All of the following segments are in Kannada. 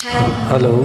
Hello.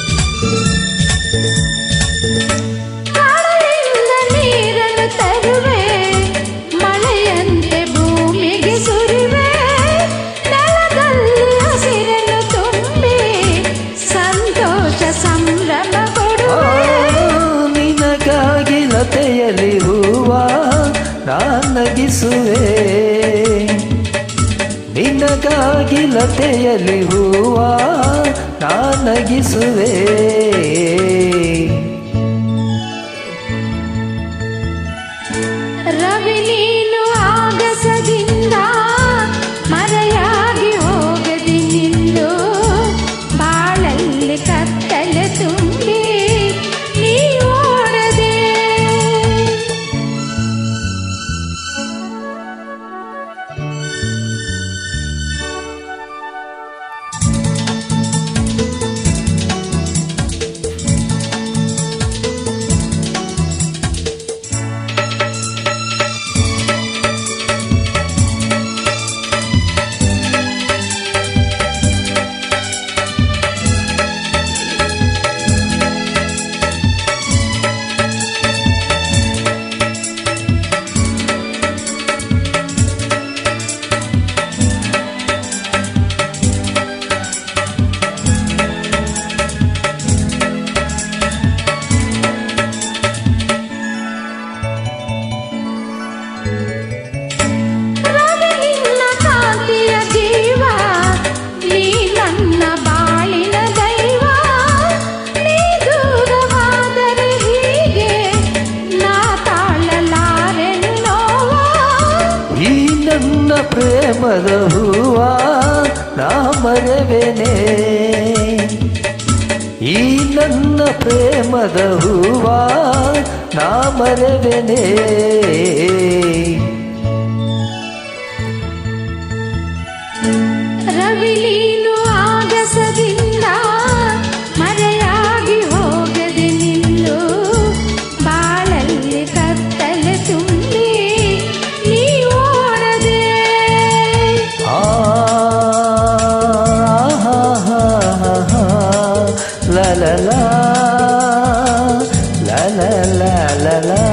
ಬಯಸುವೆ ನಿನಗಾಗಿ ಲತೆಯಲ್ಲಿ ಹೂವ ನಾನಗಿಸುವೆ ರವಿ ನೀನು ಆಗಸದಿಂದ ಮರೆಯಾಗಿ ಹೋಗದಿ ನಿಂದು ಬಾಳಲ್ಲಿ ಕತ್ತ ಮರ ಹೂವ ನಾ ಈ ನನ್ನ ಪ್ರೇಮದ ಹೂವ ನಾ la la la la